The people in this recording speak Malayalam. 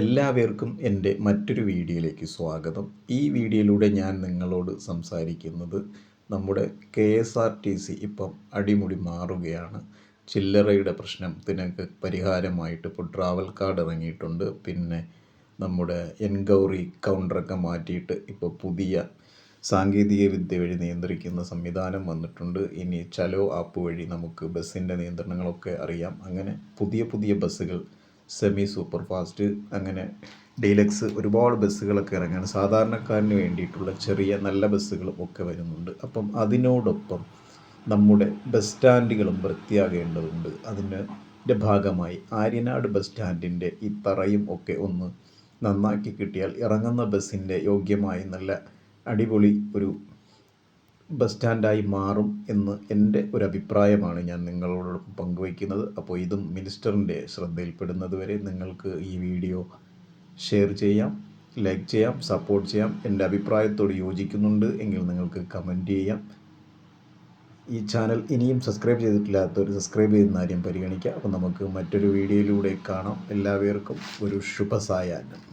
എല്ലാവർക്കും എന്റെ മറ്റൊരു വീഡിയോയിലേക്ക് സ്വാഗതം. ഈ വീഡിയോയിലൂടെ ഞാൻ നിങ്ങളോട് സംസാരിക്കുന്നത് നമ്മുടെ K S R T C ഇപ്പം അടിമുടി മാറുകയാണ്. ചില്ലറയുടെ പ്രശ്നത്തിനൊക്കെ പരിഹാരമായിട്ട് ഇപ്പോൾ ട്രാവൽ കാർഡ് ഇറങ്ങിയിട്ടുണ്ട്. പിന്നെ നമ്മുടെ എൻക്വറി കൗണ്ടറൊക്കെ മാറ്റിയിട്ട് ഇപ്പോൾ പുതിയ സാങ്കേതിക വിദ്യ വഴി നിയന്ത്രിക്കുന്ന സംവിധാനം വന്നിട്ടുണ്ട്. ഇനി ചലോ ആപ്പ് വഴി നമുക്ക് ബസ്സിന്റെ നിയന്ത്രണങ്ങളൊക്കെ അറിയാം. അങ്ങനെ പുതിയ പുതിയ ബസ്സുകൾ സെമി സൂപ്പർ ഫാസ്റ്റ് അങ്ങനെ ഡീലക്സ് ഒരുപാട് ബസ്സുകളൊക്കെ ഇറങ്ങാണ്. സാധാരണക്കാരന് വേണ്ടിയിട്ടുള്ള ചെറിയ നല്ല ബസ്സുകളും ഒക്കെ വരുന്നുണ്ട്. അപ്പം അതിനോടൊപ്പം നമ്മുടെ ബസ് സ്റ്റാൻഡുകളും വൃത്തിയാകേണ്ടതുണ്ട്. അതിന്റെ ഭാഗമായി ആര്യനാട് ബസ് സ്റ്റാൻഡിന്റെ ഈ തറയും ഒക്കെ ഒന്ന് നന്നാക്കി കിട്ടിയാൽ ഇറങ്ങുന്ന ബസ്സിന്റെ യോഗ്യമായി നല്ല അടിപൊളി ഒരു ബസ് സ്റ്റാൻഡായി മാറും എന്ന് എന്റെ ഒരു അഭിപ്രായമാണ് ഞാൻ നിങ്ങളോട് പങ്കുവയ്ക്കുന്നത്. അപ്പോൾ ഇതും മിനിസ്റ്ററിന്റെ ശ്രദ്ധയിൽപ്പെടുന്നത് വരെ നിങ്ങൾക്ക് ഈ വീഡിയോ ഷെയർ ചെയ്യാം ലൈക്ക് ചെയ്യാം സപ്പോർട്ട് ചെയ്യാം. എന്റെ അഭിപ്രായത്തോട് യോജിക്കുന്നുണ്ട് എങ്കിൽ നിങ്ങൾക്ക് കമന്റ് ചെയ്യാം. ഈ ചാനൽ ഇനിയും സബ്സ്ക്രൈബ് ചെയ്തിട്ടില്ലാത്തവർ സബ്സ്ക്രൈബ് ചെയ്യുന്ന കാര്യം പരിഗണിക്കുക അപ്പോൾ നമുക്ക് മറ്റൊരു വീഡിയോയിലൂടെ കാണാം. എല്ലാവർക്കും ഒരു ശുഭസായാഹ്നം.